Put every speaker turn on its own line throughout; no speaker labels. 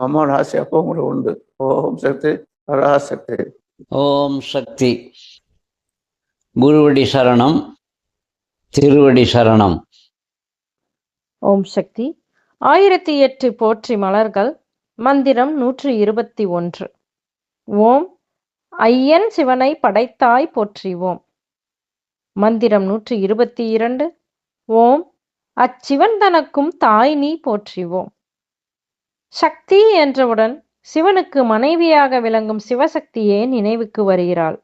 அம்மாவோட ஆசை அப்போ கூட உண்டு. ஓம் சக்தி பராசக்தி.
ஓம் சக்தி. குருவடி சரணம் திருவடி சரணம்.
ஓம் சக்தி. ஆயிரத்தி எட்டு போற்றி மலர்கள் மந்திரம் நூற்றி இருபத்தி ஒன்று. ஓம் ஐயன் சிவனை படைத்தாய் போற்றிவோம். மந்திரம் நூற்றி இருபத்தி இரண்டு. ஓம் அச்சிவன் தனக்கும் தாய் நீ போற்றிவோம். சக்தி என்றவுடன் சிவனுக்கு மனைவியாக விளங்கும் சிவசக்தியே நினைவுக்கு வருகிறாள்.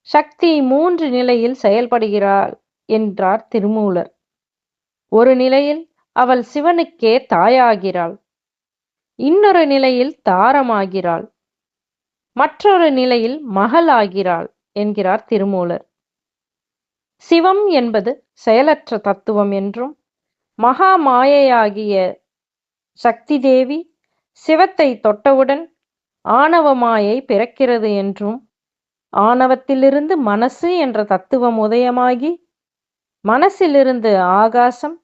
சக்தி மூன்று நிலையில் செயல்படுகிறாள் என்றார் திருமூலர். ஒரு நிலையில் அவள் சிவனுக்கே தாயாகிறாள். இன்னொரு நிலையில் தாரமாகிறாள். மற்றொரு நிலையில் மகள் ஆகிறாள் என்கிறார் திருமூலர். சிவம் என்பது செயலற்ற தத்துவம் என்றும் மகா மாயையாகிய சக்தி தேவி சிவத்தை தொட்டவுடன் ஆணவ மாயை பிறக்கிறது என்றும் ஆணவத்திலிருந்து மனசு என்ற தத்துவம் உதயமாகி மனசிலிருந்து ஆகாசம்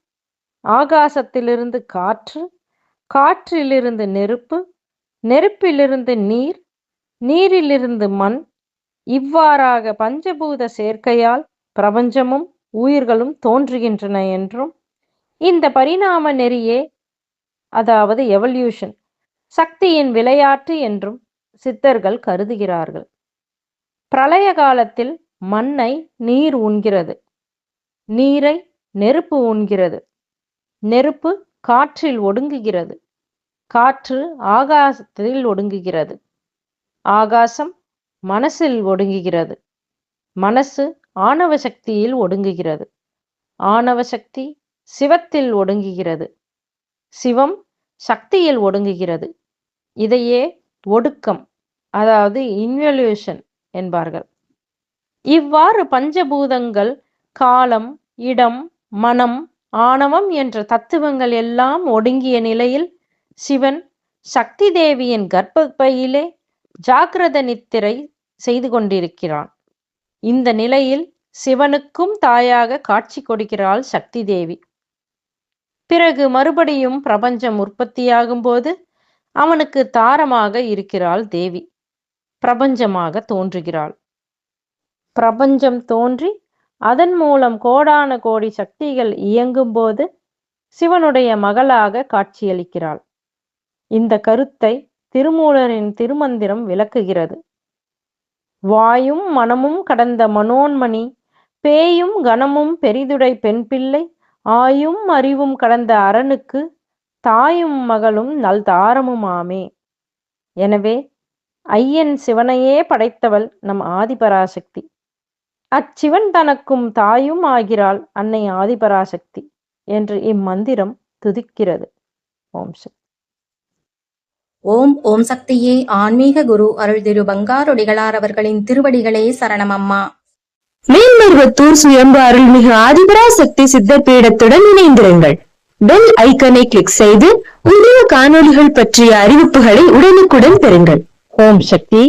ஆகாசத்திலிருந்து காற்று காற்றிலிருந்து நெருப்பு நெருப்பிலிருந்து நீர் நீரிலிருந்து மண் இவ்வாறாக பஞ்சபூத சேர்க்கையால் பிரபஞ்சமும் உயிர்களும் தோன்றுகின்றன என்றும் இந்த பரிணாம நெறியே அதாவது எவல்யூஷன் சக்தியின் விளையாட்டு என்றும் சித்தர்கள் கருதுகிறார்கள். பிரளய காலத்தில் மண்ணை நீர் உண்கிறது. நீரை நெருப்பு உண்கிறது. நெருப்பு காற்றில் ஒடுங்குகிறது. காற்று ஆகாசத்தில் ஒடுங்குகிறது. ஆகாசம் மனசில் ஒடுங்குகிறது. மனசு ஆணவ சக்தியில் ஒடுங்குகிறது. ஆணவ சக்தி சிவத்தில் ஒடுங்குகிறது. சிவம் சக்தியில் ஒடுங்குகிறது. இதையே ஒடுக்கம் அதாவது இன்வல்யூஷன் என்பார்கள். இவ்வாறு பஞ்சபூதங்கள் காலம் இடம் மனம் ஆணவம் என்ற தத்துவங்கள் எல்லாம் ஒடுங்கிய நிலையில் சிவன் சக்தி தேவியின் கர்ப்பப்பையிலே ஜாக்கிரத நித்திரை செய்து கொண்டிருக்கிறான். இந்த நிலையில் சிவனுக்கும் தாயாக காட்சி கொடுக்கிறாள் சக்தி தேவி. பிறகு மறுபடியும் பிரபஞ்சம் உற்பத்தியாகும் போது அவனுக்கு தாரமாக இருக்கிறாள் தேவி. பிரபஞ்சமாக தோன்றுகிறாள். பிரபஞ்சம் தோன்றி அதன் மூலம் கோடான கோடி சக்திகள் இயங்கும் போது சிவனுடைய மகளாக காட்சியளிக்கிறாள். இந்த கருத்தை திருமூலரின் திருமந்திரம் விளக்குகிறது. வாயும் மனமும் கடந்த மனோன்மணி பேயும் கணமும் பெரிதுடை பெண் பிள்ளை ஆயும் அறிவும் கடந்த அரணுக்கு தாயும் மகளும் நல் தாரமுமாமே. எனவே ஐயன் சிவனையே படைத்தவள் நம் ஆதிபராசக்தி. அச்சிவன் தனக்கும் தாயும் ஆகிறாள் அன்னை ஆதிபராசக்தி என்று இம்மந்திரம் துதிக்கிறது. ஓம் சக்தி.
ஓம் ஓம் சக்தியே ஆன்மீக குரு அருள் திரு பங்காரொடிகளார் அவர்களின் திருவடிகளே சரணமம்மா
மேல்மருவத்தூர் சுயம்பு அருள்மிகு ஆதிபராசக்தி சித்த பீடத்துடன் இணைந்திருங்கள். பெல் ஐக்கனை கிளிக் செய்து புதிய காணொளிகள் பற்றிய அறிவிப்புகளை உடனுக்குடன் பெறுங்கள். ஓம் சக்தி.